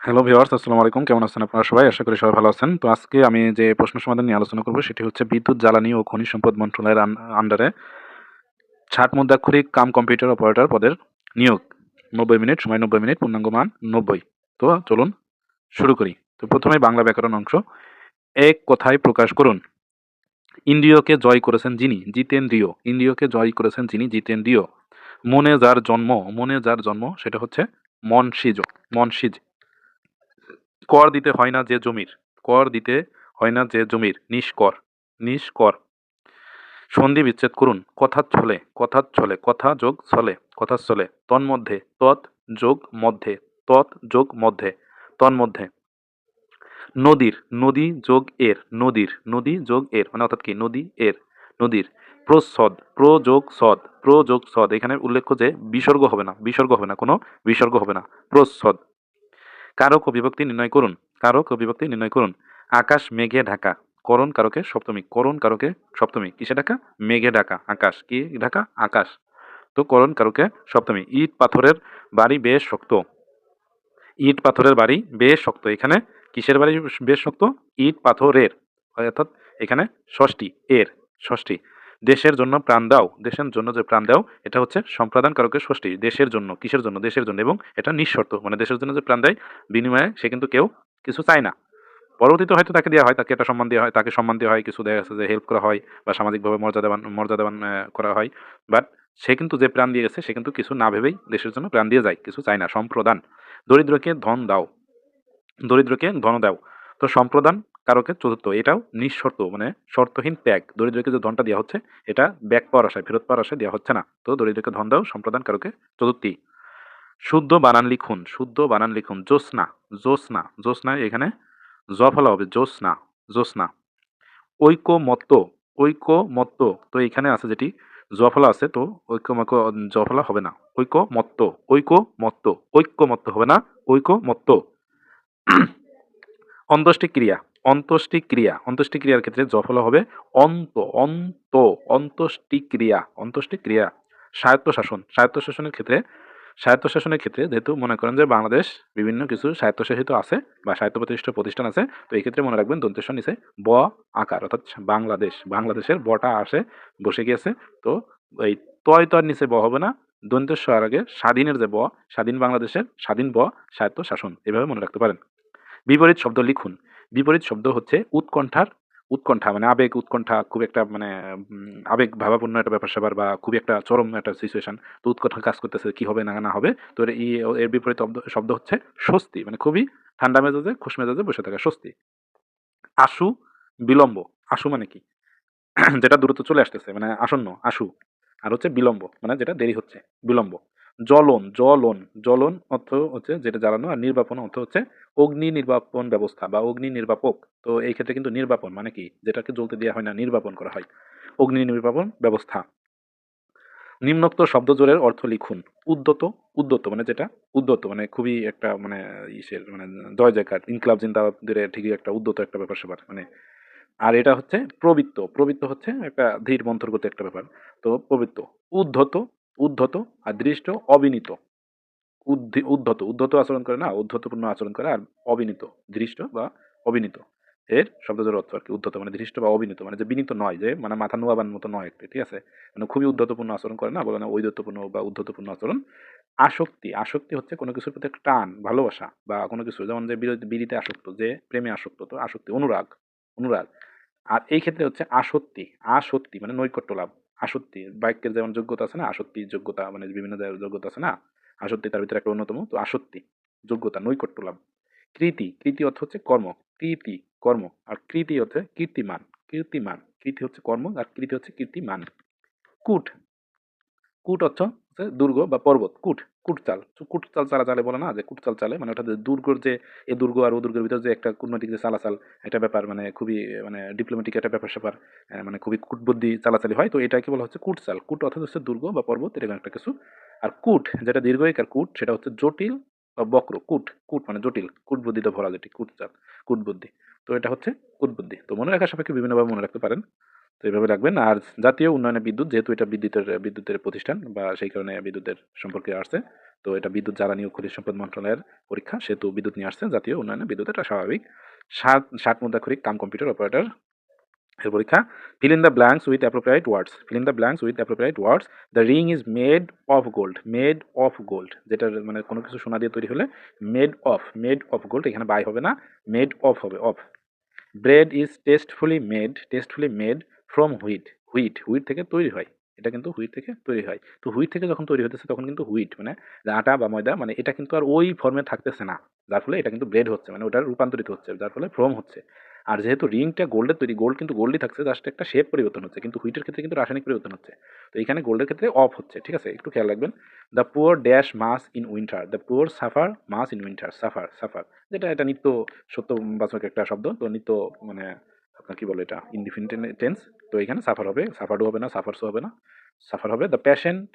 Hello viewers আসসালামু আলাইকুম। কেমন আছেন আপনারা সবাই? আশা করি সবাই ভালো আছেন। তো আজকে আমি যে প্রশ্ন সমাধান নিয়ে আলোচনা করব, সেটি হচ্ছে বিদ্যুৎ, জ্বালানি ও খনিজ সম্পদ মন্ত্রণালয়ের আন্ডারে ষাট মুদ্রাক্ষরিক কাম কম্পিউটার অপারেটর পদের নিয়োগ। নব্বই মিনিট, সময় নব্বই মিনিট, পূর্ণাঙ্গ মান নব্বই। তো চলুন শুরু করি। তো প্রথমে বাংলা ব্যাকরণ অংশ। এক কথায় প্রকাশ করুন। ইন্দ্রিয়কে জয় করেছেন যিনি, জিতেন্দ্রিয়। ইন্দ্রিয়কে জয় করেছেন যিনি, জিতেন্দ্রিয়। মনে যার জন্ম, মনে যার জন্ম, সেটা হচ্ছে মনসিজ মনসিজ। কর দিতে হয় না যে জমির। কর দিতে হয় না যে জমির। নিষ্কর নিষ্কর। সন্ধি বিচ্ছেদ করুন। কথার ছলে কথার ছলে কথা যোগ ছলে কথার ছলে তন্মধ্যে, তৎ যোগ মধ্যে, তৎ যোগ মধ্যে, তন্মধ্যে। নদীর, নদী যোগ এর, নদীর, নদী যোগ এর মানে অর্থাৎ কি? নদী এর, নদীর। প্রসদ প্র যোগ সদ প্র যোগ সদ। এখানে উল্লেখ্য যে বিসর্গ হবে না, বিসর্গ হবে না, কোনো বিসর্গ হবে না। প্রসদ কারক ও বিভক্তি নির্ণয় করুন। কারক ও বিভক্তি নির্ণয় করুন। আকাশ, মেঘে, ঢাকা। করণ কারকে সপ্তমী। করণ কারকে সপ্তমী। কিসে ঢাকা? মেঘে ঢাকা। আকাশ। কি ঢাকা? আকাশ। তো করণ কারকে সপ্তমী। ইট পাথরের বাড়ি বেশ শক্ত। ইট পাথরের বাড়ি বেশ শক্ত। এখানে কিসের বাড়ি বেশ শক্ত? ইট পাথরের। অর্থাৎ এখানে ষষ্ঠী। এর ষষ্ঠী। দেশের জন্য প্রাণ দাও, দেশের জন্য যে প্রাণ দাও, এটা হচ্ছে সম্প্রদান কারকের ষষ্ঠী, দেশের জন্য, কিসের জন্য? দেশের জন্য। এবং এটা নিঃশর্ত মানে দেশের জন্য যে প্রাণ দেয়, বিনিময়ে সে কিন্তু কেউ কিছু চায় না। পরবর্তীতে হয়তো তাকে দেওয়া হয়, তাকে একটা সম্মান দেওয়া হয়, তাকে সম্মান দেওয়া হয়, কিছু দেখা যাচ্ছে যে হেল্প করা হয়, বা সামাজিকভাবে মর্যাদাবান মর্যাদাবান করা হয়। বাট সে কিন্তু যে প্রাণ দিয়ে গেছে সে কিন্তু কিছু না ভেবেই দেশের জন্য প্রাণ দিয়ে যায়, কিছু চায় না, সম্প্রদান। দরিদ্রকে ধন দাও, দরিদ্রকে ধন দাও। তো সম্প্রদান কারকে? চতুর্থ। এটাও নিঃশর্ত মানে শর্তহীন ত্যাগ। দরিদ্রকে যে ধনটা দেওয়া হচ্ছে, এটা ব্যাক পাওয়ার আশায়, ফেরত পাওয়ার আশায় দেওয়া হচ্ছে না। তো দরিদ্রকে ধন দাও, সম্প্রদান কারকে? চতুর্থী। শুদ্ধ বানান লিখুন, শুদ্ধ বানান লিখুন। জ্যোৎস্না জ্যোৎস্না জ্যোৎস্না এখানে জ ফলা হবে, জ্যোৎস্না জ্যোৎস্না। ঐকমত্য ঐকমত্য, তো এখানে আছে যেটি জ ফলা আছে, তো ঐক্যমক জ ফলা হবে না। ঐকমত্য ঐকমত্য, ঐক্যমত্য হবে না, ঐকমত্য। অন্ত্যেষ্টি ক্রিয়া অন্ত্যেষ্টি ক্রিয়া অন্ত্যেষ্টি ক্ষেত্রে জফলা হবে অন্ত অন্ত অন্ত্যেষ্টি ক্রিয়া অন্ত্যেষ্টি ক্রিয়া স্বায়ত্তশাসন। স্বায়ত্তশাসনের ক্ষেত্রে স্বায়ত্তশাসনের ক্ষেত্রে যেহেতু মনে করেন যে বাংলাদেশ বিভিন্ন কিছু স্বায়ত্তশাসিত আছে বা স্বায়ত্ত প্রতিষ্ঠিত প্রতিষ্ঠান আছে, তো এই ক্ষেত্রে মনে রাখবেন দন্তেশ্বর নিচে ব আকার, অর্থাৎ বাংলাদেশ। বাংলাদেশের বটা আসে, বসে গিয়েছে, তো এই তয় তয়ের নিচে ব হবে না, দন্তেশ্বর আগে স্বাধীনের যে ব, স্বাধীন বাংলাদেশের স্বাধীন ব স্বায়ত্ত শাসন এভাবে মনে রাখতে পারেন। বিপরীত শব্দ লিখুন। বিপরীত শব্দ হচ্ছে উৎকণ্ঠার, উৎকণ্ঠা মানে আবেগ, উৎকণ্ঠা খুব একটা মানে আবেগ ভাবাপূর্ণ একটা ব্যাপার স্যাপার বা খুব একটা চরম একটা সিচুয়েশন তো উৎকণ্ঠা কাজ করতেছে, কি হবে না না হবে? তো এর বিপরীত শব্দ হচ্ছে স্বস্তি মানে খুবই ঠান্ডা মেজাজে, খুশ মেজাজে বসে থাকা, স্বস্তি। আশু, বিলম্ব। আশু মানে কি? যেটা দ্রুত চলে আসতেছে মানে আসন্ন, আশু। আর হচ্ছে বিলম্ব মানে যেটা দেরি হচ্ছে, বিলম্ব। জ্বলন জ্বলন জ্বলন অর্থ হচ্ছে যেটা জ্বালানো আর নির্বাপন অর্থ হচ্ছে অগ্নি নির্বাপন ব্যবস্থা বা অগ্নি নির্বাপক। তো এই ক্ষেত্রে কিন্তু নির্বাপন মানে কি? যেটাকে জ্বলতে দেওয়া হয় না, নির্বাপন করা হয়। অগ্নি নির্বাপন ব্যবস্থা। নিম্নোক্ত শব্দজোড়ের অর্থ লিখুন। উদ্যত উদ্যত মানে যেটা? উদ্যত মানে খুবই একটা মানে ইসের মানে জয় জয়কার, ইনকলাব জিন্দাবাদের ঠিকই একটা উদ্যত একটা ব্যাপার স্যাপার মানে। আর এটা হচ্ছে প্রবৃত্ত। প্রবৃত্ত হচ্ছে একটা ধীর মন্থরগত একটা ব্যাপার। তো প্রবৃত্ত। উদ্ধত উদ্ধত আর দৃষ্ট অবিনীত। উদ্ধি, উদ্ধত উদ্ধত আচরণ করে না, উদ্ধতপূর্ণ আচরণ করে আর অবিনীত, দৃষ্ট বা অবিনীত। এর শব্দজোর অর্থ আর কি, উদ্ধত মানে দৃষ্ট বা অবিনীত মানে যে বিনীত নয়, যে মানে মাথা নোয়াবার মতো নয় একটু, ঠিক আছে? মানে খুবই উদ্ধতপূর্ণ আচরণ করে না, বলে না ঔদ্ধত্যপূর্ণ বা উদ্ধতপূর্ণ আচরণ। আসক্তি আসক্তি হচ্ছে কোনো কিছুর প্রতি টান, ভালোবাসা বা কোনো কিছু, যেমন যে বিরোধী, বিড়িতে আসক্ত, যে প্রেমে আসক্ত, তো আসক্তি, অনুরাগ অনুরাগ। আর এই ক্ষেত্রে হচ্ছে আসক্তি আসক্তি মানে নৈকট্য লাভ। আসক্তি, বাক্যের যেমন যোগ্যতা আছে না, আসক্তি, যোগ্যতা মানে বিভিন্ন যোগ্যতা আছে না, আসক্তি তার ভিতরে একটা অন্যতম, তো আসক্তি, যোগ্যতা, নৈকট্য লাভ। কৃতি কৃতি অর্থ হচ্ছে কর্ম, কৃতি, কর্ম, আর কৃতি হচ্ছে কীর্তিমান কীর্তিমান, কৃতি হচ্ছে কর্ম, আর কৃতি হচ্ছে কীর্তিমান। কুট কুট অর্থ হচ্ছে দুর্গ বা পর্বত, কুট। কুট চাল কুট চাল চালা বলে না যে কুটচাল চালে? মানে ওটা দুর্গর যে এ দুর্গ আর ও দুর্গের ভিতরে যে একটা কূটনৈতিক যে চালাচাল একটা ব্যাপার মানে খুবই মানে ডিপ্লোমেটিক একটা ব্যাপার স্যাপার মানে খুবই কুটবুদ্ধি চালাচালি হয়। তো এটাকে বলা হচ্ছে কুটচাল। কুট অর্থাৎ হচ্ছে দুর্গ বা পর্বত এরকম একটা কিছু। আর কুট, যেটা দীর্ঘিক আর কুট, সেটা হচ্ছে জটিল বা বক্র। কুট কুট মানে জটিল কুট বুদ্ধিতে ভরা যেটি কুটচাল, কুটবুদ্ধি। তো এটা হচ্ছে কুটবুদ্ধি। তো মনে রাখার সাপেক্ষে বিভিন্নভাবে মনে রাখতে পারেন। তো এইভাবে রাখবেন। আর জাতীয় উন্নয়নে বিদ্যুৎ, যেহেতু এটা বিদ্যুতের বিদ্যুতের প্রতিষ্ঠান বা সেই কারণে বিদ্যুতের সম্পর্কে আসছে, তো এটা বিদ্যুৎ জ্বালানি ও খনিজ সম্পদ মন্ত্রণালয়ের পরীক্ষা, সেহেতু বিদ্যুৎ নিয়ে আসছে জাতীয় উন্নয়নে বিদ্যুৎ, এটা স্বাভাবিক। সাত ষাট ষাট মুদ্রাক্ষরিক কাম কম্পিউটার অপারেটর এর পরীক্ষা। Fill in the blanks with appropriate words fill in the blanks with appropriate words the ring is made of gold made of gold যেটা মানে কোনো কিছু সোনা দিয়ে তৈরি হলে made of made of gold এখানে বাই হবে না মেড অফ হবে of bread is tastefully made tastefully made from wheat wheat wheat থেকে তৈরি হয়। এটা কিন্তু হুইট থেকে তৈরি হয়। তো হুইট থেকে যখন তৈরি হতেছে তখন কিন্তু হুইট মানে আটা বা ময়দা মানে এটা কিন্তু আর ওই ফর্মে থাকতেছে না। যার ফলে এটা কিন্তু ব্রেড হচ্ছে মানে ওটা রূপান্তরিত হচ্ছে, যার ফলে ফ্রম হচ্ছে। আর যেহেতু রিংটা গোল্ডের তৈরি, গোল্ড কিন্তু গোল্ডই থাকছে জাস্ট একটা শেপ পরিবর্তন হচ্ছে। কিন্তু হুইটের ক্ষেত্রে কিন্তু রাসায়নিক পরিবর্তন হচ্ছে। তো এখানে গোল্ডের ক্ষেত্রে অফ হচ্ছে, ঠিক আছে? একটু খেয়াল রাখবেন। The poor dash most in winter the poor suffer most in winter suffer suffer যেটা এটা নিত্য সত্যবাচক একটা শব্দ। তো নিত্য মানে আপনার কি বলে এটা? ইনডিফিনিট টেন্স তো এখানে সাফার হবে। সাফারও হবে না সাফারসও হবে না। সাফার হবে the patient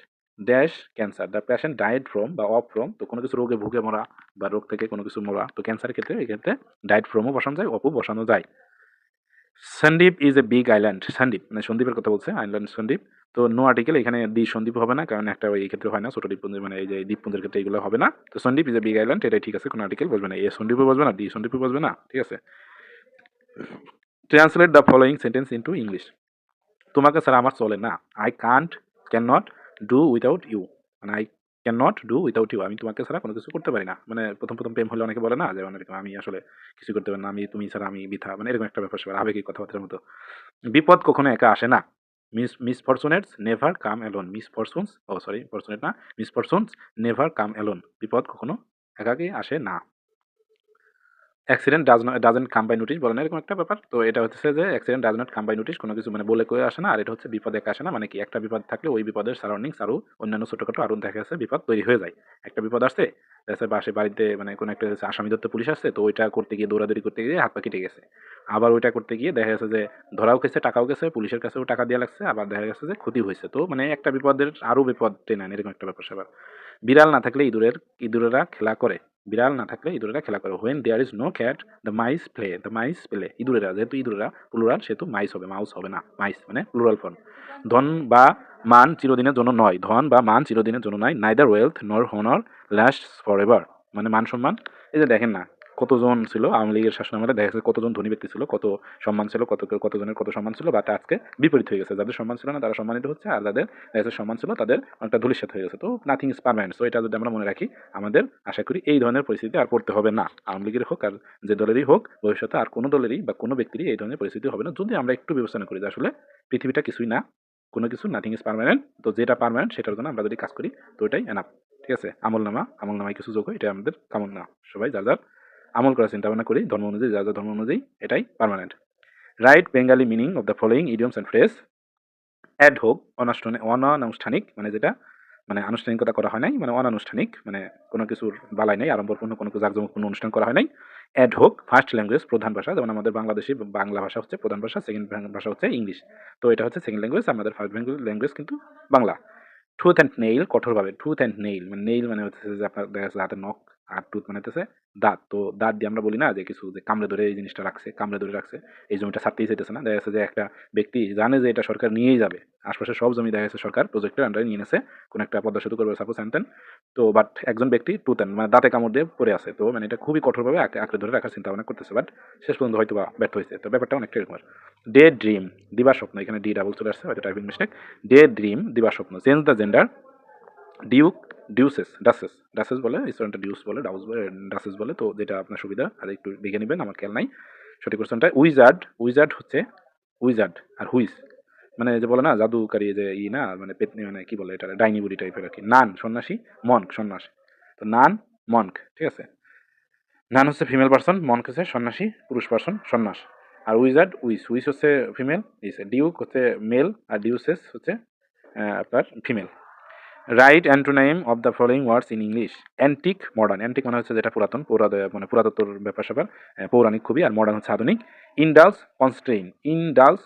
dash cancer the patient died from বা অফ ফ্রম তো কোনো কিছু রোগে ভুগে মরা বা রোগ থেকে কোনো কিছু মরা, তো ক্যান্সারের ক্ষেত্রে, এই ক্ষেত্রে ডায়েট ফ্রমও বসানো যায় অপও বসানো যায়। Sandwip is a big island Sandwip মানে সন্দীপের কথা বলছে আইল্যান্ড সন্দীপ তো নো আর্টিকেল এখানে দ্বীপ সন্দীপ হবে না, কারণ একটা এই ক্ষেত্রে হয় না, ছোটো দ্বীপপুঞ্জ মানে এই যে দ্বীপপুঞ্জের ক্ষেত্রে এগুলো হবে না। তো Sandwip is a big island এটাই ঠিক আছে, কোনো আর্টিকেল বসবে না। এ সন্দীপও বসবে না ডি সন্দীপও বসবে না, ঠিক আছে? Translate the following sentence into English তোমাকে স্যার আমার চলে না। I can't can not do without you মানে I can not do without you আমি তোমাকে ছাড়া কোনো কিছু করতে পারি না। মানে প্রথম প্রথম প্রেম হলে অনেকে বলে না যে অনেক আমি আসলে কিছু করতে পারি না। আমি, তুমি ছাড়া আমি বিথা। মানে এরকম একটা ব্যাপার, সেবার আবেগিক কথাবার্তার মতো। বিপদ কখনো একা আসে না। Miss misfortunates never come alone misfortunes oh sorry fortunate না। Misfortunes never come alone বিপদ কখনো একাকি আসে না। Accident does not doesn't come by notice না, এরকম একটা ব্যাপার। তো এটা হচ্ছে যে accident does not come by notice কোনো কিছু মানে বলে কয়ে আসে না। আর এটা হচ্ছে বিপদ একা আসে না মানে কি একটা বিপদ থাকলে ওই বিপদের সারাউন্ডিংস আরও অন্যান্য ছোটোখাটো আরও দেখা যাচ্ছে বিপদ তৈরি হয়ে যায়। একটা বিপদ আসছে, দেখা বাসে বাড়িতে মানে কোনো একটা আসামি ধরতে পুলিশ আসছে, তো ওইটা করতে গিয়ে, দৌড়াদৌড়ি করতে গিয়ে হাত পা কেটে গেছে। আবার ওইটা করতে গিয়ে দেখা গেছে যে ধরাও গেছে টাকাও গেছে, পুলিশের কাছেও টাকা দেওয়া লাগছে, আবার দেখা গেছে যে ক্ষতি হয়েছে। তো মানে একটা বিপদের আরও বিপদ টেনে এরকম একটা ব্যাপার স্যাপার। বিড়াল না থাকলে ইঁদুরের, ইঁদুরেরা খেলা করে। বিড়াল না থাকলে ইঁদুরেরা খেলা করে। When there is no cat the mice play the mice play ইঁদুরেরা, যেহেতু ইঁদুরেরা প্লুরাল সেহেতু মাইস হবে মাউস হবে না মাইস মানে প্লুরাল ফর্ম ধন বা মান চিরদিনের জন্য নয়। ধন বা মান চিরদিনের জন্য নয়। Neither wealth nor honour last for ever মানে মান সম্মান। এই যে দেখেন না কতজন ছিল? আওয়ামী লীগের শাসনামলে দেখা যাচ্ছে কতজন ধনী ব্যক্তি ছিল, কত সম্মান ছিল, কত কতজনের কত সম্মান ছিল, বাট আজকে বিপরীত হয়ে গেছে। যাদের সম্মান ছিল না, তারা সম্মানিত হচ্ছে, আর যাদের দেখা সম্মান ছিল, তাদের অনেকটা ধূলিসাত হয়ে গেছে। তো নাথিং ইজ পারমানেন্ট সো এটা যদি আমরা মনে রাখি, আমাদের আশা করি এই ধরনের পরিস্থিতি আর পড়তে হবে না। আওয়ামী লীগের হোক, আর যে দলেরই হোক, ভবিষ্যতে আর কোনো দলেরই বা কোনো ব্যক্তিরই এই ধরনের পরিস্থিতি হবে না। যদি আমরা একটু বিবেচনা করি যে আসলে পৃথিবীটা কিছুই না, কোনো কিছু নাথিং ইজ পারমানেন্ট তো যেটা পারমানেন্ট সেটার জন্য আমরা যদি কাজ করি, তো এটাই এনাফ ঠিক আছে? আমলনামা, আমলনামায় কিছু যোগ হয় এটা আমাদের কামনা। সবাই যার যার আমল করার চিন্তা ভাবনা করি, ধর্ম অনুযায়ী, যা যা ধর্ম অনুযায়ী, এটাই permanent right Bengali meaning of the following idioms and phrase ad hoc অনানুষ্ঠানিক অনানুষ্ঠানিক মানে যেটা মানে আনুষ্ঠানিকতা করা হয় নাই মানে অনানুষ্ঠানিক মানে কোনো কিছুর বালাই নাই, আড়ম্বরপূর্ণ কোনো জাঁকজমকপূর্ণ অনুষ্ঠান করা হয় নাই। অ্যাড হোক ফার্স্ট ল্যাঙ্গুয়েজ প্রধান ভাষা, যেমন আমাদের বাংলাদেশি, বাংলা ভাষা হচ্ছে প্রধান ভাষা সেকেন্ড ভাষা হচ্ছে ইংলিশ। তো এটা হচ্ছে সেকেন্ড ল্যাঙ্গুয়েজ আমাদের ফার্স্ট ল্যাঙ্গুয়েজ কিন্তু বাংলা। ট্রুথ অ্যান্ড নেইল কঠোরভাবে ট্রুথ অ্যান্ড নেইল মানে নেইল মানে হচ্ছে যে আপনার দেখা যাচ্ছে হাতে নখ আর টুথ মানে হচ্ছে দাঁত, তো দাঁত দিয়ে আমরা বলি না যে কিছু যে কামড়ে ধরে এই জিনিসটা রাখছে, কামড়ে ধরে রাখছে। এই জমিটা ছাড়তেই চাইতেছে না। দেখা যাচ্ছে যে একটা ব্যক্তি জানে যে এটা সরকার নিয়েই যাবে। আশপাশে সব জমি দেখা যাচ্ছে সরকার প্রজেক্টের আন্ডারে নিয়ে নেছে। কোনো একটা পদ্মা সেতু করবে সাপোজ হ্যান তো বাট একজন ব্যক্তি অ্যান্ড মানে দাঁতে কামড় দিয়ে পড়ে আছে। তো মানে এটা খুবই কঠোরভাবে আঁকড়ে ধরে রাখার চিন্তা ভাবনা করতেছে। বাট শেষ পর্যন্ত হয়তো বা ব্যর্থ হয়েছে। তো ব্যাপারটা অনেকটা এরকম ডে ড্রিম দিবা স্বপ্ন এখানে ডি ডাবল চলে আসছে, হয়তো টাইপিং মিস্টেক ডে ড্রিম দিবা স্বপ্ন change the gender duke duchess duchess duchess বলে রেস্টুরেন্টে ডিউস বলে ডাউস ডাসেস বলে, তো যেটা আপনার সুবিধা, আর একটু দেখে নেবেন, আমার খেয়াল নাই। সঠিক কোশ্চেনটা উইজার্ড উইজার্ড হচ্ছে উইজার্ড আর হুইস মানে যে বলে না, জাদুকারী যে ই না মানে পেতনি মানে কি বলে এটা ডাইনি বুড়ি টাইপের আর কি। নান, সন্ন্যাসী মনক সন্ন্যাস। তো নান মনক ঠিক আছে? নান হচ্ছে ফিমেল পার্সন মনক হচ্ছে সন্ন্যাসী, পুরুষ পার্সন সন্ন্যাস। আর উইজার্ড উইস উইস হচ্ছে ফিমেল ইস ডিউক হচ্ছে মেল আর ডিউসেস হচ্ছে আপনার female right antonym of the following words in English antique modern antique মানে হচ্ছে যেটা পুরাতন, পৌরা মানে পুরাতত্তর ব্যাপার স্যাপার পৌরাণিক খুবই, আর মডার্ন হচ্ছে আধুনিক। ইনডালস কনস্ট্রেইন ইনডালস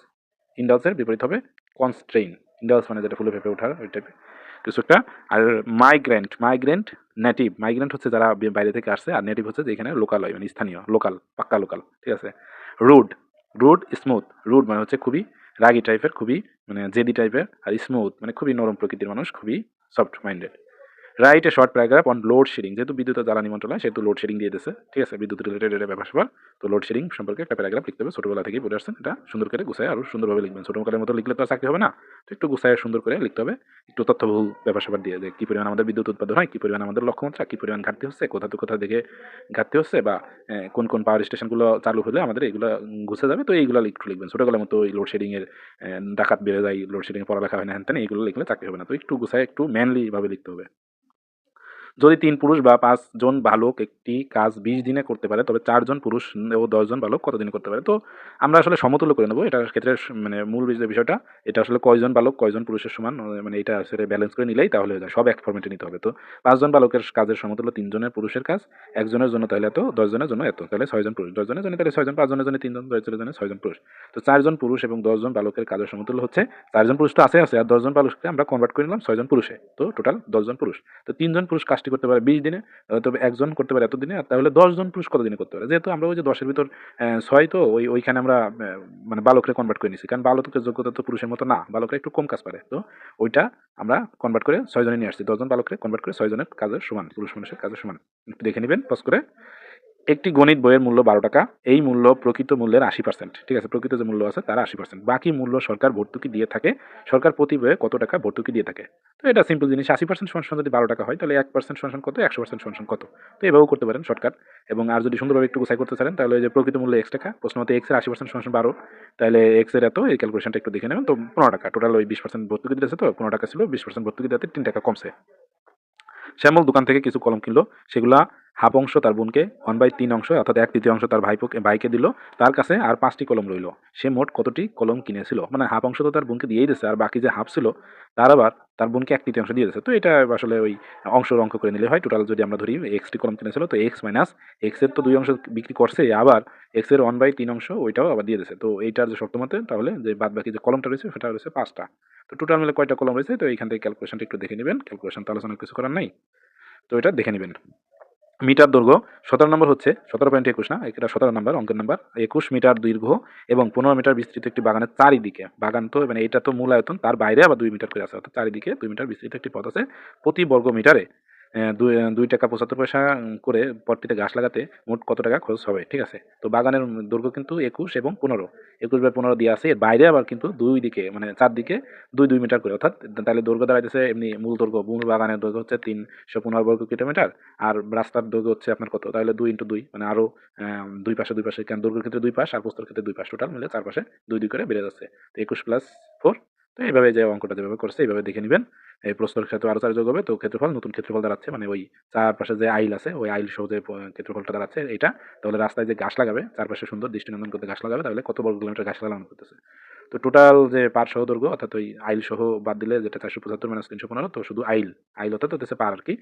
ইনডালসের বিপরীত হবে কনস্ট্রেইন ইনডালস মানে যেটা ফুলে ফেপে ওঠার, ওই টাইপের কিছু একটা। আর মাইগ্রেন্ট মাইগ্রেন্ট নেটিভ মাইগ্রেন্ট হচ্ছে যারা বাইরে থেকে আসছে, আর নেটিভ হচ্ছে যেখানে লোকাল হয় মানে স্থানীয় লোকাল পাক্কা লোকাল ঠিক আছে? রুড রুড স্মুথ রুড মানে হচ্ছে খুবই রাগি টাইপের খুবই মানে জেদি টাইপের আর স্মুথ মানে খুবই নরম প্রকৃতির মানুষ, খুবই soft-minded. Write a short paragraph on load shedding যেহেতু বিদ্যুৎ জ্বালানি মন্ত্রণালয়, সেহেতু লোড শেডিং দিয়ে দিয়েছে। ঠিক আছে? বিদ্যুৎ রিলেটেড এটা ব্যাপার স্যাপার। তো লোড শেডিং সম্পর্কে একটা প্যারাগ্রাফ লিখতে হবে। ছোটবেলা থেকেই পড়ে আসছেন এটা। সুন্দর করে গুছায় আরও সুন্দরভাবে লিখবেন। ছোটবেলার মতো লিখলে তো আর চাকরি হবে না। তো একটু গুছায় সুন্দর করে লিখতে হবে। একটু তথ্যবহুল ব্যাপার স্যাপার দিয়ে যে কী পরিমাণ আমাদের বিদ্যুৎ উৎপাদন হয়, কী পরিমাণ আমাদের লক্ষ্যমাত্রা, কী পরিমাণ ঘাটতি হচ্ছে, কোথা তো কোথা থেকে ঘাটতি হচ্ছে বা কোন কোন পাওয়ার স্টেশনগুলো চালু হলে আমাদের এগুলো ঘুষে যাবে। তো এইগুলো একটু লিখবেন। ছোটবেলার মতো এই লোডশেডিংয়ের ডাকাত বেড়ে যায় লোডশেডিং পড়ালেখা হয় না, হ্যান এইগুলো লিখলে চাকরি হবে না। তো একটু গুছায় একটু ম্যানলি ভাবে লিখতে হবে। যদি তিন পুরুষ বা পাঁচজন বালক একটি কাজ বিশ দিনে করতে পারে, তবে চারজন পুরুষ ও দশজন বালক কত দিনে করতে পারে? তো আমরা আসলে সমতুল্য করে নেব এটার ক্ষেত্রে মানে মূল যে বিষয়টা, এটা আসলে কয়জন বালক, কয়জন পুরুষের সমান মানে এটা আসলে ব্যালেন্স করে নিলেই তাহলে হয়ে যায়, সব এক ফর্মেটে নিতে হবে। তো পাঁচজন বালকের কাজের সমতুল্য তিনজনের পুরুষের কাজ, একজনের জন্য তাহলে এত দশজনের জন্য এত, তাহলে ছয়জন পুরুষ দশজনের জন্য তাহলে ছয়জন পাঁচজনের জন্য তিনজন দশজনের জন্য ছয়জন পুরুষ। তো চারজন পুরুষ এবং দশজন বালকের কাজের সমতুল্য হচ্ছে চারজন পুরুষ তো আছে আছে, আর দশজন পুরুষকে আমরা কনভার্ট করে নিলাম ছয়জন পুরুষে, তো টোটাল দশজন পুরুষ। তো তিনজন পুরুষ কাজটি করতে পারে বিশ দিনে তবে একজন করতে পারে এতদিনে, আর তাহলে দশজন পুরুষ কত দিনে করতে পারে? যেহেতু আমরা ওই যে দশের ভিতর ছয় তো, ওই, ওইখানে আমরা মানে বালকরে কনভার্ট করে নিছি। কারণ বালকের যোগ্যতা তো পুরুষের মতো না, বালকরা একটু কম কাজ পারে। তো ওইটা আমরা কনভার্ট করে ছয়জনে নিয়ে আসছি। দশজন বালকরে কনভার্ট করে ছয়জনের কাজের সমান, পুরুষ মানুষের কাজের সমান। একটু দেখে নেবেন পজ করে। একটি গণিত বইয়ের মূল্য বারো টাকা, এই মূল্য প্রকৃত মূল্যের আশি পার্সেন্ট ঠিক আছে? প্রকৃত যে মূল্য আছে তার আশি পার্সেন্ট বাকি মূল্য সরকার ভর্তুকি দিয়ে থাকে, সরকার প্রতি বইয়ে কত টাকা ভর্তুকি দিয়ে থাকে? তো এটা সিম্পল জিনিস, আশি পার্সেন্ট সমান যদি বারো টাকা হয়, তাহলে এক পার্সেন্ট সমান কত? একশো পার্সেন্ট সমান কত? তো এভাবেও করতে পারেন সরকার। এবং আর যদি সুন্দরভাবে একটু গুছাই করতে চান, তাহলে যে প্রকৃত মূল্য এক্স টাকা প্রশ্ন মতো এক্সের আশি পার্সেন্ট সমান বারো, তাহলে এক্সের এত, এই ক্যালকুলেশনটা একটু দেখে নেবেন। তো পনেরো টাকা টোটাল ওই বিশ পার্সেন্ট ভর্তুকি দিতেছে তো, পনেরো টাকা ছিল, বিশ পার্সেন্ট ভর্তুকি দিতে তিন টাকা কমছে। শ্যামল দোকান থেকে কিছু কলম কিনলো, সেগুলা হাফ অংশ তার বোনকে ওয়ান বাই তিন অংশ, অর্থাৎ এক তৃতীয় অংশ তার ভাইপোকে ভাইকে দিল। তার কাছে আর পাঁচটি কলম রইল। সে মোট কতটি কলম কিনেছিল? মানে হাফ অংশ তো তার বোনকে দিয়েই দিয়েছে আর বাকি যে হাফ ছিল, তার আবার তার বোনকে এক তৃতীয় অংশ দিয়ে দিয়েছে তো এটা আসলে ওই অংশ অঙ্ক করে নিলে হয়। টোটাল যদি আমরা ধরি এক্সটি কলম কিনেছিল, তো এক্স মাইনাস এক্সের তো দুই অংশ বিক্রি করছে, আবার এক্সের ওয়ান বাই তিন অংশ ওইটাও আবার দিয়ে দিয়েছে তো এইটার যে শর্ত মতে, তাহলে যে বাদ বাকি যে কলমটা রয়েছে, সেটা রয়েছে পাঁচটা। তো টোটাল মিলে কয়টা কলম রয়েছে? তো এইখান থেকে ক্যালকুলেশনটা একটু দেখে নেবেন। ক্যালকুলেশন তো আলোচনা কিছু করার নাই। তো এটা দেখে নেবেন। মিটার দৈর্ঘ্য সতেরো নম্বর হচ্ছে সতেরো পয়েন্ট একুশ, না? এটা সতেরো নম্বর, অঙ্কের নম্বর। একুশ মিটার দৈর্ঘ্য এবং পনেরো মিটার বিস্তৃত একটি বাগানের চারিদিকে। বাগান তো মানে এটা তো মূল আয়তন, তার বাইরে আবার দুই মিটার করে আছে, অর্থাৎ চারিদিকে দুই মিটার বিস্তৃত একটি পথ আছে প্রতি বর্গ মিটারে দুই টাকা পঁচাত্তর পয়সা করে পটটিতে গাছ লাগাতে মোট কত টাকা খরচ হবে? ঠিক আছে? তো বাগানের দৈর্ঘ্য কিন্তু একুশ এবং পনেরো। একুশ বাই পনেরো দিয়ে আছে। এর বাইরে আবার কিন্তু দুই দিকে মানে চারদিকে দুই দুই মিটার করে। অর্থাৎ তাহলে দৈর্ঘ্য দাঁড়াইতেছে এমনি মূল দৈর্ঘ্য। মূল বাগানের দৈর্ঘ্য হচ্ছে তিনশো পনেরো বর্গ কিলোমিটার। আর রাস্তার দৈর্ঘ্য হচ্ছে আপনার কত? তাহলে দুই ইন্টু দুই মানে আরও দুই পাশে দুই পাশে। কেন? দৈর্ঘ্যের ক্ষেত্রে দুই পাশ, আর প্রস্তর ক্ষেত্রে দুই পাশ। টোটাল মিলে চার পাশে দুই দুই করে বেড়ে যাচ্ছে। তো একুশ প্লাস ফোর তো এইভাবে যে অঙ্কটা যেভাবে করছে, এইভাবে দেখে নেবেন। এই প্রস্তর ক্ষেত্রে আরও চার যোগ হবে, তো ক্ষেত্রফল, নতুন ক্ষেত্রফল দাঁড়াচ্ছে মানে ওই চারপাশে যে আইল আছে, ওই আইল সহ যে ক্ষেত্রফলটা দাঁড়াচ্ছে এটা তাহলে রাস্তায় যে গাছ লাগাবে, চারপাশে সুন্দর দৃষ্টিনন্দন করতে গাছ লাগাবে, তাহলে কত বর্গ কিলোমিটার গাছ লাগানো করতেছে। তো টোটাল যে পার সহ দৈর্ঘ্য, অর্থাৎ ওই আইল সহ বাদ দিলে যেটা চারশো পঁচাত্তর মাইনাস তিনশো পনেরো, তো শুধু আইল আইল অর্থাৎ হচ্ছে পার আর কি।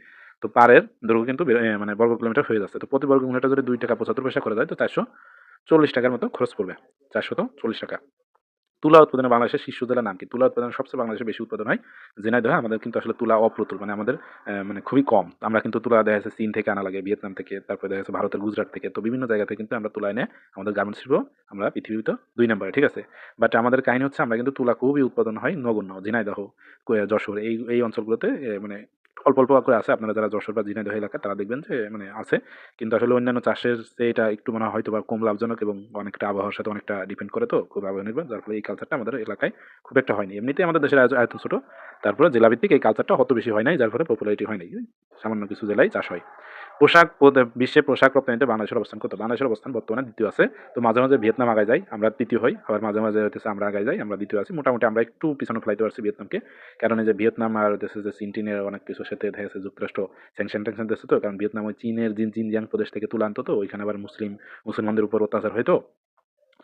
তো পারের দৈর্ঘ্য কিন্তু মানে বর্গ কিলোমিটার হয়ে যাচ্ছে। তো প্রতি বর্গ কিলোমিটার যদি দুই টাকা পঁচাত্তর পয়সা করে দেয়, তো চারশো চল্লিশ টাকার মতো খরচ পড়বে। চারশো তো চল্লিশ টাকা। তুলা উৎপাদনে বাংলাদেশের শীর্ষ জেলার নাম কি? তুলা উৎপাদন সবচেয়ে বাংলাদেশে বেশি উৎপাদন হয় ঝিনাইদহ আমাদের কিন্তু আসলে তুলা অপ্রতুল মানে আমাদের মানে খুবই কম। আমরা কিন্তু তুলা দেখা যাচ্ছে চীন থেকে আনা লাগে, ভিয়েতনাম থেকে, তারপরে দেখা যাচ্ছে ভারতের গুজরাট থেকে। তো বিভিন্ন জায়গা থেকে কিন্তু আমরা তুলা এনে আমাদের গার্মেন্টস শিল্প আমরা পৃথিবীতে দুই নম্বরে, ঠিক আছে? বাট আমাদের কাহিনী হচ্ছে আমরা কিন্তু তুলা খুবই উৎপাদন হয় নগণ্য, ঝিনাইদহ, কো- যশোর, এই এই অঞ্চলগুলোতে মানে অল্প অল্প করে আছে। আপনারা যারা যশোর বা ঝিনাইদহ এলাকা তারা দেখবেন যে মানে আছে। কিন্তু আসলে অন্যান্য চাষের চেয়ে এটা একটু মানে হয়তো বা কম লাভজনক এবং অনেকটা আবহাওয়ার সাথে অনেকটা ডিপেন্ড করে তো, খুব আবহাওয়া নির্ভর। যার ফলে এই কালচারটা আমাদের এলাকায় খুব একটা হয়নি এমনিতেই আমাদের দেশের এত ছোটো। তারপরে জেলাভিত্তিক এই কালচারটা অত বেশি হয় নাই, যার ফলে পপুলারিটি হয় নাই। সামান্য কিছু জেলায় চাষ হয়। পোশাক বিশ্বে পোশাক রপ্তানিতে বাংলাদেশের অবস্থান কত? বাংলাদেশের অবস্থান বর্তমানে দ্বিতীয় আছে। তো মাঝে মাঝে ভিয়েতনাম আগে যাই আমরা তৃতীয় হই। আবার মাঝে মাঝে হচ্ছে আমরা আগে যাই, আমরা দ্বিতীয় আছি। মোটামুটি আমরা একটু পিছনে ফেলাইতে পারছি ভিয়েতনামকে। কারণ এই যে ভিয়েতনাম আর দেশে যে চিনটিনের অনেক কিছু সাথে দেখা যাচ্ছে যুক্তরাষ্ট্র স্যাংশন ট্যাংশন দিচ্ছে তো। কারণ ভিয়েতনাম ওই চীনের জিন জিনজিয়াং প্রদেশ থেকে তুলে আনতো তো, ওইখানে আবার মুসলিম মুসলমানদের উপর অত্যাচার হয়তো।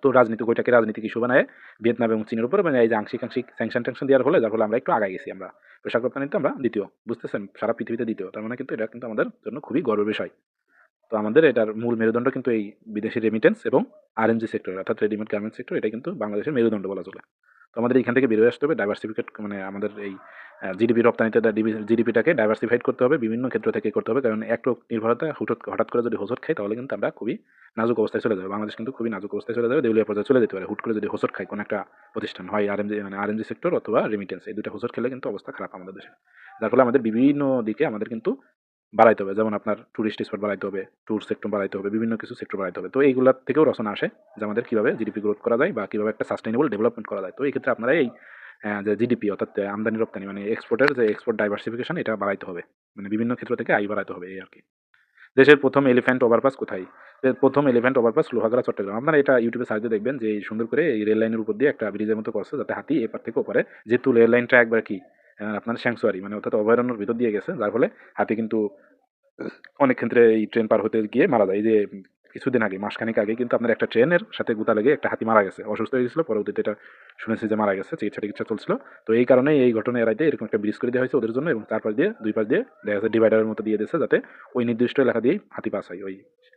তো রাজনীতি ওইটাকে রাজনীতি ইস্যু বানায় ভিয়েতনাম এবং চীনের উপরে মানে এই যে আংশিক আংশিক স্যাংশন ট্যাংশন দেওয়ার ফলে যার ফলে আমরা একটু আগে গেছি আমরা। পোশাক রপ্তানিতে আমরা দ্বিতীয়, বুঝতেছেন? সারা পৃথিবীতে দ্বিতীয়। তার মানে কিন্তু এটা কিন্তু আমাদের জন্য খুবই গর্বের বিষয়। তো আমাদের এটার মূল মেরুদণ্ড কিন্তু এই বিদেশি রেমিটেন্স এবং আরএমজি সেক্টর অর্থাৎ রেডিমেড গার্মেন্ট সেক্টর এটা কিন্তু বাংলাদেশের মেরুদণ্ড বলা চলে। তো আমাদের এখান থেকে বেরোয় আসতে হবে। ডাইভার্সিফিকেট মানে আমাদের এই জিডিপি রপ্তানিতে জিডিপিটাকে ডাইভার্সিফাইড করতে হবে, বিভিন্ন ক্ষেত্র থেকে করতে হবে। কারণ একটু নির্ভরতা হুটত, হঠাৎ করে যদি হোসট খাই তাহলে কিন্তু আমরা খুবই নাজুক অবস্থায় চলে যাবে। বাংলাদেশ কিন্তু খুবই নাজুক অবস্থায় চলে যাবে, দেউলিয়া পর্যায়ে চলে যেতে পারে। হুট করে যদি হোসট খাই কোনো একটা প্রতিষ্ঠান, হয় আরএমজি মানে আরএমজি সেক্টর অথবা রেমিটেন্স এই দুটো হোসট খেলে কিন্তু অবস্থা খারাপ আমাদের দেশে। যার ফলে আমাদের বিভিন্ন দিকে আমাদের কিন্তু বাড়াইতে হবে। যেমন আপনার ট্যুরিস্ট স্পট বাড়াইতে হবে ট্যুর সেক্টর বাড়াইতে হবে, বিভিন্ন কিছু সেক্টর বাড়াইতে হবে। তো এইগুলোর থেকেও রচনা আসে যে আমাদের কীভাবে জিডিপি গ্রোথ করা যায় বা কীভাবে একটা সাস্টেনেবল ডেভেলপমেন্ট করা যায়। তো এই ক্ষেত্রে আপনারা এই যে জিডিপি অর্থাৎ আমদানি রপ্তানি মানে এক্সপোর্টের যে এক্সপোর্ট ডাইভার্সিফিকেশন এটা বাড়াইতে হবে। মানে বিভিন্ন ক্ষেত্র থেকে আয় বাড়াইতে হবে এই আর কি দেশের প্রথম এলিফ্যান্ট ওভারপাস কোথায়? প্রথম এলিফ্যান্ট ওভারপাস লোহাগড়া, চট্টগ্রাম। আপনারা এটা ইউটিউবে সার্চ দেখবেন যে সুন্দর করে এই রেল লাইনের উপর দিয়ে একটা ব্রিজের মতো করছে যাতে হাতি এপার থেকে ওপারে। যেহেতু রেল লাইনটা একবার কি? আপনার স্যাংচুয়ারি মানে অর্থাৎ অভয়ারণ্যের ভিতর দিয়ে গেছে, যার ফলে হাতি কিন্তু অনেক ক্ষেত্রে এই ট্রেন পার হতে গিয়ে মারা যায়। এই যে কিছুদিন আগে, মাসখানেক আগে কিন্তু আপনার একটা ট্রেনের সাথে গুতা লেগে একটা হাতি মারা গেছে, অসুস্থ হয়ে গেছিল, পরবর্তীতে এটা শুনেছি যে মারা গেছে, চিকিৎসা টিকিৎসা চলছিল। তো এই কারণে এই ঘটনা এড়াইতে এরকম একটা ব্রিজ করে দেওয়া হয়েছে ওদের জন্য এবং চার পাশ দিয়ে, দুই পাশ দিয়ে, দেখা যাচ্ছে ডিভাইডারের মতো দিয়ে দিয়েছে যাতে ওই নির্দিষ্ট এলাকা দিয়েই হাতি পাস হয়, ওই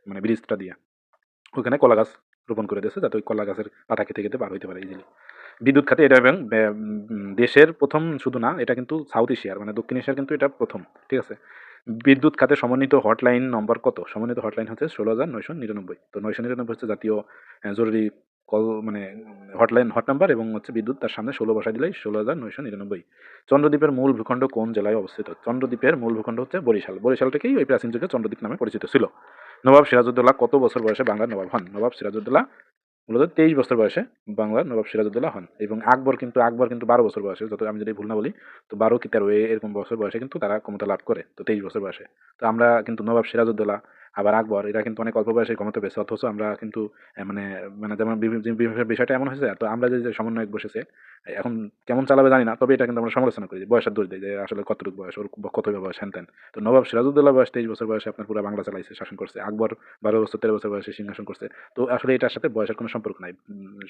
মানে ব্রিজটা দিয়ে। ওখানে কলা গাছ রোপণ করে দিয়েছে, যাতে ওই কলা গাছের পাতা খেতে খেতে পার হইতে পারে ইজিলি বিদ্যুৎ খাতে এটা এবং দেশের প্রথম শুধু না, এটা কিন্তু সাউথ এশিয়ার মানে দক্ষিণ এশিয়ার কিন্তু এটা প্রথম, ঠিক আছে? বিদ্যুৎ খাতে সমন্বিত হটলাইন নম্বর কত? সমন্বিত হটলাইন হচ্ছে ষোলো হাজার নয়শো নিরানব্বই। তো নয়শো নিরানব্বই হচ্ছে জাতীয় জরুরি কল মানে হটলাইন হট নাম্বার এবং হচ্ছে বিদ্যুৎ তার সামনে ষোলো বসাই দিলেই ষোলো হাজার নয়শো নিরানব্বই। চন্দ্রদ্বীপের মূল ভূখণ্ড কোন জেলায় অবস্থিত? চন্দ্রদ্বীপের মূল ভূখণ্ড হচ্ছে বরিশাল। বরিশাল থেকেই ওই প্রাচীন যুগে চন্দ্রদ্বীপ নামে পরিচিত ছিল। নবাব সিরাজউদ্দৌলা কত বছর বয়সে বাংলার নবাব হন? নবাব সিরাজউদ্দৌলা মূলত তেইশ বছর বয়সে বাংলার নবাব সিরাজউদ্দৌলা হন এবং আকবর কিন্তু আকবর কিন্তু বারো বছর বয়সে যত আমি যদি ভুল না বলি, তো বারো কি তেরো এরকম বছর বয়সে কিন্তু তারা ক্ষমতা লাভ করে, তো তেইশ বছর বয়সে। তো আমরা কিন্তু নবাব সিরাজউদ্দৌলা আবার আকবর, এরা কিন্তু অনেক অল্প বয়সে ক্ষমতা পেয়েছে অথচ আমরা কিন্তু মানে মানে যেমন বিষয়টা এমন হয়েছে, তো আমরা যে সমন্বয়ক বসেছে, এখন কেমন চালাবে জানি না, তবে এটা কিন্তু আমরা সমালোচনা করি বয়সের দোষ দিই যে, আসলে কতটুকু বয়স, ওর কত বয়স, হ্যান ত্যান। তো নবাব সিরাজউদ্দৌলা বয়স, তেইশ বছর বয়সে আপনার পুরো বাংলা চালাইছে, শাসন করছে। আকবর বারো বছর, তেরো বছর বয়সে সিংহাসন করছে। তো আসলে এটার সাথে বয়সের কোনো সম্পর্ক নাই।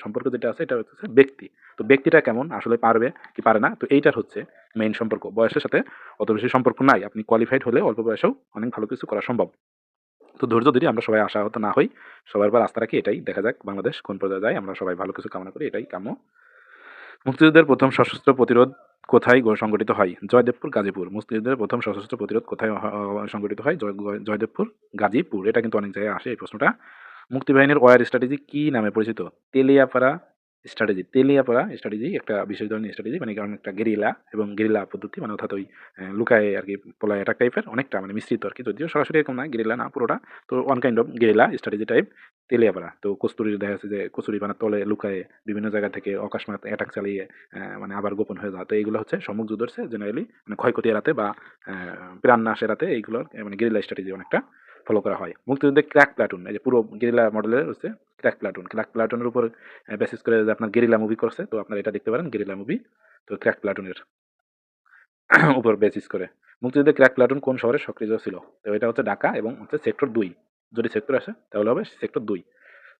সম্পর্ক যেটা আছে, এটা হচ্ছে ব্যক্তি। তো ব্যক্তিটা কেমন, আসলে পারবে কি পারে না, তো এইটার হচ্ছে মেইন সম্পর্ক। বয়সের সাথে অত বেশি সম্পর্ক নাই। আপনি কোয়ালিফাইড হলে অল্প বয়সেও অনেক ভালো কিছু করা সম্ভব। তো ধৈর্য ধরে আমরা সবাই আশাহত না হই। সবার পর আস্থা রাখি, এটাই। দেখা যাক বাংলাদেশ কোন পর্যায়ে যায়। আমরা সবাই ভালো কিছু কামনা করি, এটাই কাম্য। মুক্তিযুদ্ধের প্রথম সশস্ত্র প্রতিরোধ কোথায় সংগঠিত হয়? জয়দেবপুর, গাজীপুর। মুক্তিযুদ্ধের প্রথম সশস্ত্র প্রতিরোধ কোথায় সংগঠিত হয়? জয়- জয়- জয়দেবপুর, গাজীপুর। এটা কিন্তু অনেক জায়গায় আসে এই প্রশ্নটা। মুক্তিবাহিনীর ওয়ার স্ট্র্যাটেজি কী নামে পরিচিত? তেলিয়াপাড়া স্ট্র্যাটেজি তেলিয়াপাড়া স্ট্র্যাটেজি একটা বিশেষ ধরনের স্ট্র্যাটেজি মানে কারণ একটা গেরিলা এবং গেরিলা পদ্ধতি মানে অর্থাৎ ওই লুকায় আর কি, পলায় অ্যাটাক টাইপের অনেকটা মানে মিশ্রিত আর কি, যদিও সরাসরি এরকম না গেরিলা না পুরোটা, তো one kind of guerrilla strategy type Teliapara তো কস্তুরির দেখা যাচ্ছে যে কস্তুরি মানে তলে লুকায় বিভিন্ন জায়গা থেকে অকস্মাৎ অ্যাটাক চালিয়ে মানে আবার গোপন হয়ে যাওয়া, তো এইগুলো হচ্ছে সম্মুখ যুদ্ধের জেনারেলি মানে ক্ষয়ক্ষতি এড়াতে বা প্রাণ নাশ এড়াতে এইগুলোর মানে গেরিলা স্ট্র্যাটেজি অনেকটা ফলো করা হয়। মুক্তিযুদ্ধে ক্র্যাক প্লাটুন এই যে পুরো গেরিলা মডেলের হচ্ছে ক্র্যাক প্লাটুন ক্র্যাক প্লাটুনের উপর বেসিস করে আপনার গেরিলা মুভি করছে, তো আপনারা এটা দেখতে পারেন গেরিলা মুভি তো ক্র্যাক প্লাটুনের উপর বেসিস করে। মুক্তিযুদ্ধে ক্র্যাক প্লাটুন কোন শহরে সক্রিয় ছিল? তো এটা হচ্ছে ঢাকা এবং হচ্ছে সেক্টর দুই। যদি সেক্টর আসে, তাহলে হবে সেক্টর দুই।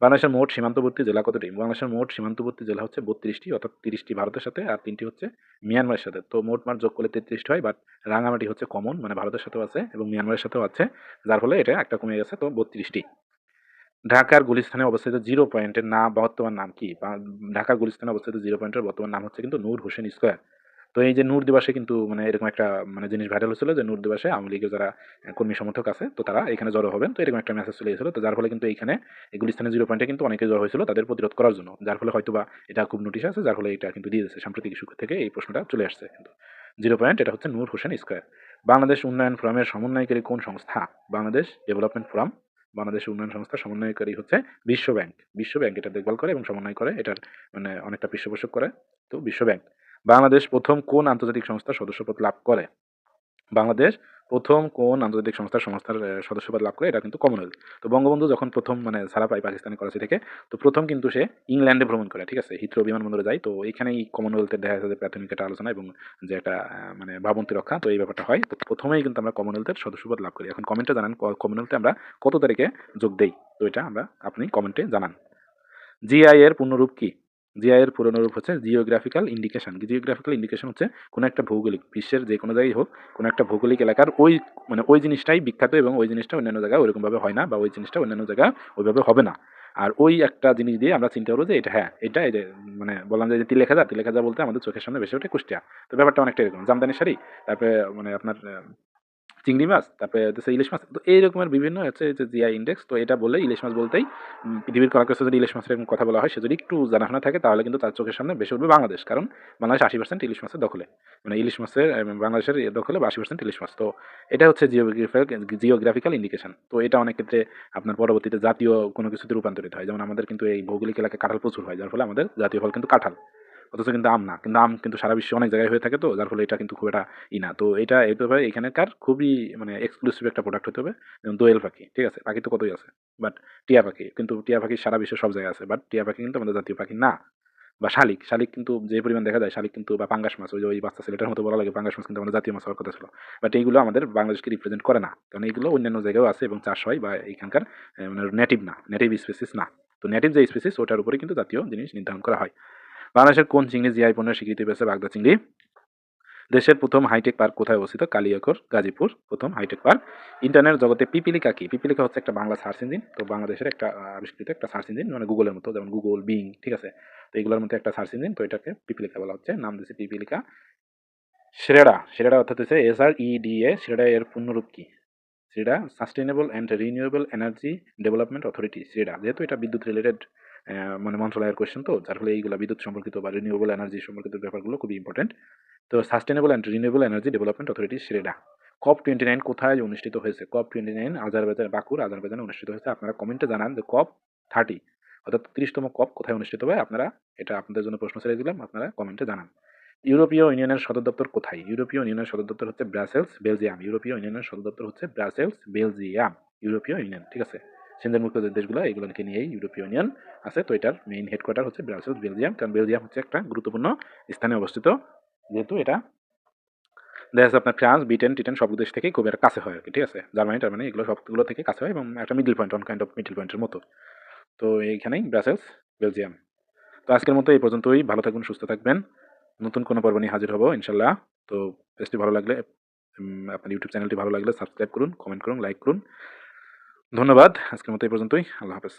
বাংলাদেশের মোট সীমান্তবর্তী জেলা কতটি? বাংলাদেশের মোট সীমান্তবর্তী জেলা হচ্ছে বত্রিশটি, অর্থাৎ তিরিশটি ভারতের সাথে, আর তিনটি হচ্ছে মিয়ানমারের সাথে। তো মোট মার যোগ করলে তেত্রিশটি হয় বাট রাঙামাটি হচ্ছে কমন মানে ভারতের সাথেও আছে এবং মিয়ানমারের সাথেও আছে, যার ফলে এটা একটা কমে গেছে, তো বত্রিশটি। ঢাকার গুলিস্তানে অবস্থিত জিরো পয়েন্টের নাম বর্তমান নাম কি? ঢাকার গুলিস্তানে অবস্থিত জিরো পয়েন্টের বর্তমান নাম হচ্ছে কিন্তু নূর হোসেন স্কোয়ার। তো এই যে নূর দিবসে কিন্তু মানে এরকম একটা মানে জিনিস ভাইরাল হচ্ছিল যে নূর দিবসে আওয়ামী লীগের যারা কর্মী সমর্থক আছে, তো তারা এখানে জড়ো হবেন। তো এরকম একটা মেসেজ চলে গেছিল তো যার ফলে কিন্তু এইখানে এই গুলিস্তানের জিরো পয়েন্টে কিন্তু অনেকে জড়ো হয়েছিল তাদের প্রতিরোধ করার জন্য। যার ফলে হয়তো বা এটা খুব নোটিশ আছে, যার ফলে এটা কিন্তু দিয়ে দিয়েছে। সাম্প্রতিক ইস্যু থেকে এই প্রশ্নটা চলে আসছে কিন্তু। জিরো পয়েন্ট এটা হচ্ছে নূর হোসেন স্কোয়ার বাংলাদেশ উন্নয়ন ফোরামের সমন্বয়কারী কোন সংস্থা? বাংলাদেশ ডেভেলপমেন্ট ফোরাম বাংলাদেশ উন্নয়ন সংস্থা সমন্বয়কারী হচ্ছে বিশ্ব ব্যাংক বিশ্ব ব্যাংক এটা দেখভাল করে এবং সমন্বয় করে। এটার মানে অনেকটা পৃষ্ঠপোষক করে। তো বিশ্ব ব্যাংক বাংলাদেশ প্রথম কোন আন্তর্জাতিক সংস্থার সদস্যপদ লাভ করে? বাংলাদেশ প্রথম কোন আন্তর্জাতিক সংস্থার সংস্থার সদস্যপদ লাভ করে? এটা কিন্তু কমনওয়েলথ তো বঙ্গবন্ধু যখন প্রথম মানে ছাড়া পায় পাকিস্তানি করাচি থেকে তো প্রথম কিন্তু সে ইংল্যান্ডে ভ্রমণ করে, ঠিক আছে? হিথ্রো বিমানবন্দরে যায়। তো এখানেই কমনওয়েলথের দেখা যাচ্ছে প্রাথমিক একটা আলোচনা এবং যে একটা মানে ভাবন্তি রক্ষা। তো এই ব্যাপারটা হয়। তো প্রথমেই কিন্তু আমরা কমনওয়েলথের সদস্যপদ লাভ করি। এখন কমেন্টে জানান কমনওয়েলথে আমরা কত তারিখে যোগ দেই? তো এটা আমরা আপনি কমেন্টে জানান। জিআই এর পূর্ণরূপ কি? জিআই এর পুরনোরূপ হচ্ছে জিওগ্রাফিক্যাল ইন্ডিকেশন জিওগ্রাফিক্যাল ইন্ডিকেশন হচ্ছে কোনো একটা ভৌগোলিক, বিশ্বের যে কোনো জায়গায় হোক, কোনো একটা ভৌগোলিক এলাকার ওই মানে ওই জিনিসটাই বিখ্যাত এবং ওই জিনিসটা অন্যান্য জায়গায় ওইরকমভাবে হয় না বা ওই জিনিসটা অন্যান্য জায়গায় ওইভাবে হবে না। আর ওই একটা জিনিস দিয়ে আমরা চিন্তা করব যে এটা হ্যাঁ এটা মানে বললাম যে তিলেখাজা তিলেখাজা বলতে আমাদের চোখের সামনে বেশি ওঠে কুষ্টিয়া। তো ব্যাপারটা অনেকটা এরকম। জামদানি শাড়ি, তারপরে মানে আপনার চিংড়ি মাছ, তারপরে হচ্ছে ইলিশ মাছ। তো এই রকমের বিভিন্ন হচ্ছে যে জিআই ইন্ডেক্স তো এটা বলে ইলিশ মাছ বলতেই পৃথিবীর কাছে যদি ইলিশ মাছের কথা বলা হয়, সে যদি একটু জানাশোনা থাকে, তাহলে কিন্তু তার চোখের সামনে বেশি উঠবে বাংলাদেশ। কারণ বাংলাদেশ আশি পার্সেন্ট ইলিশ মাছের দখলে। মানে ইলিশ মাছের বাংলাদেশের দখলে বা আশি পার্সেন্ট ইলিশ মাছ। তো এটা হচ্ছে জিওগ্রাফিক্যাল জিওগ্রাফিক্যাল ইন্ডিকেশন তো এটা অনেক ক্ষেত্রে আপনার পরবর্তীতে জাতীয় কোনো কিছুতে রূপান্তরিত হয়। যেমন আমাদের কিন্তু এই ভৌগোলিক এলাকায় কাঁঠাল প্রচুর হয়, যার ফলে আমাদের জাতীয় ফল কিন্তু কাঁঠাল। অথচ কিন্তু আম না। কিন্তু আম কিন্তু সারা বিশ্বে অনেক জায়গায় হয়ে থাকে তো, যার ফলে এটা কিন্তু খুব একটা ই না। তো এটা এই ব্যাপারে এখানকার খুবই মানে এক্সক্লুসিভ একটা প্রোডাক্ট হতে হবে। যেমন দোয়েল পাখি, ঠিক আছে? পাখি তো কতই আছে? বাট টিয়া পাখি, কিন্তু টিয়া পাখি সারা বিশ্বে সব জায়গায় আছে। বাট টিয়া পাখি কিন্তু আমাদের জাতীয় পাখি না। বা শালিক শালিক কিন্তু যে পরিমাণ দেখা যায়, শালিক কিন্তু বা পাঙ্গাস মাছ, ওই যে ওই বাচ্চা ছেলেটার মতো বলা লাগে, পাঙ্গাস মাছ কিন্তু আমাদের জাতীয় মাছ হওয়ার কথা ছিল। বাট এইগুলো আমাদের বাংলাদেশকে রিপ্রেজেন্ট করে না। কারণ এইগুলো অন্যান্য জায়গায়ও আছে এবং চাষ হয় বা এখানকার মানে নেটিভ না নেটিভ স্পেসিস না। তো নেটিভ যে স্পেসিস ওটার উপরে কিন্তু জাতীয় জিনিস নির্ধারণ করা হয়। বাংলাদেশের কোন চিংড়ি জিআই পণ্যের স্বীকৃতি পেয়েছে বাগদা চিংড়ি? দেশের প্রথম হাইটেক পার্ক কোথায় অবস্থিত? কালিয়াকর, গাজীপুর, প্রথম হাইটেক পার্ক। ইন্টারনেট জগতে পিপিলিকা কি? পিপিলিকা হচ্ছে একটা বাংলা সার্চ ইঞ্জিন, তো বাংলাদেশের একটা আবিষ্কৃত একটা সার্চ ইঞ্জিন মানে গুগলের মতো, যেমন গুগল বিং ঠিক আছে? তো এগুলোর মধ্যে একটা সার্চ ইঞ্জিন, তো এটাকে পিপিলিকা বলা হচ্ছে, নাম দিয়েছে পিপিলিকা। শ্রেডা শ্রেডা অর্থাৎ হচ্ছে S R E D A শ্রেডা এর পূর্ণরূপ কি? SREDA sustainable and renewable energy development authority SREDA, যেহেতু এটা বিদ্যুৎ রিলেটেড মানে মন্ত্রণালয়ের কোয়েশ্চেন তো, যার ফলে এইগুলো বিদ্যুৎ সম্পর্কিত বা রিনিউয়েবল এনার্জি সম্পর্কিত ব্যাপারগুলো খুবই ইম্পর্টেন্ট তো sustainable and renewable energy development authority SREDA COP twenty nine কোথায় অনুষ্ঠিত হয়েছে? কপ টোয়েন্টি নাইন আজারবাইজান, বাকুর আজারবাইজানে অনুষ্ঠিত হয়েছে। আপনারা কমেন্টে জানান যে কপ থার্টি অর্থাৎ তিরিশতম কপ কোথায় অনুষ্ঠিত হবে আপনারা এটা আপনাদের জন্য প্রশ্ন ছেড়ে দিলাম, আপনারা কমেন্টে জানান। ইউরোপীয় ইউনিয়নের সদর দপ্তর কোথায়? ইউরোপীয় ইউনিয়নের সদর দপ্তর হচ্ছে ব্রাসেলস, বেলজিয়াম। ইউরোপীয় ইউনিয়নের সদর দপ্তর হচ্ছে ব্রাসেলস, বেলজিয়াম। ইউরোপীয় ইউনিয়ন, ঠিক আছে? সিন্ধের মুক্ত দেশগুলো এগুলোকে নিয়েই ইউরোপীয় ইউনিয়ন আছে। তো এটার মেইন হেডকোয়ার্টার হচ্ছে ব্রাসেলস বেলজিয়াম কারণ বেলজিয়াম হচ্ছে একটা গুরুত্বপূর্ণ স্থানে অবস্থিত। যেহেতু এটা দেখা যাচ্ছে আপনার ফ্রান্স, ব্রিটেন, টিটেন সব দেশ থেকেই খুব একটা কাছে হয় আর কি, ঠিক আছে? জার্মানি, টার্মানি এগুলো সবগুলো থেকে কাছে হয় এবং একটা middle point on kind of middle পয়েন্টের মতো। তো এইখানেই ব্রাসেলস বেলজিয়াম তো আজকের মতো এই পর্যন্তই। ভালো থাকবেন, সুস্থ থাকবেন। নতুন কোনো পর্ব নিয়ে হাজির হব, ইনশাল্লাহ। তো পেজটি ভালো লাগলে আপনার ইউটিউব চ্যানেলটি ভালো লাগলে সাবস্ক্রাইব করুন কমেন্ট করুন লাইক করুন। ধন্যবাদ আজকের মতো এই পর্যন্তই আল্লাহ হাফেজ।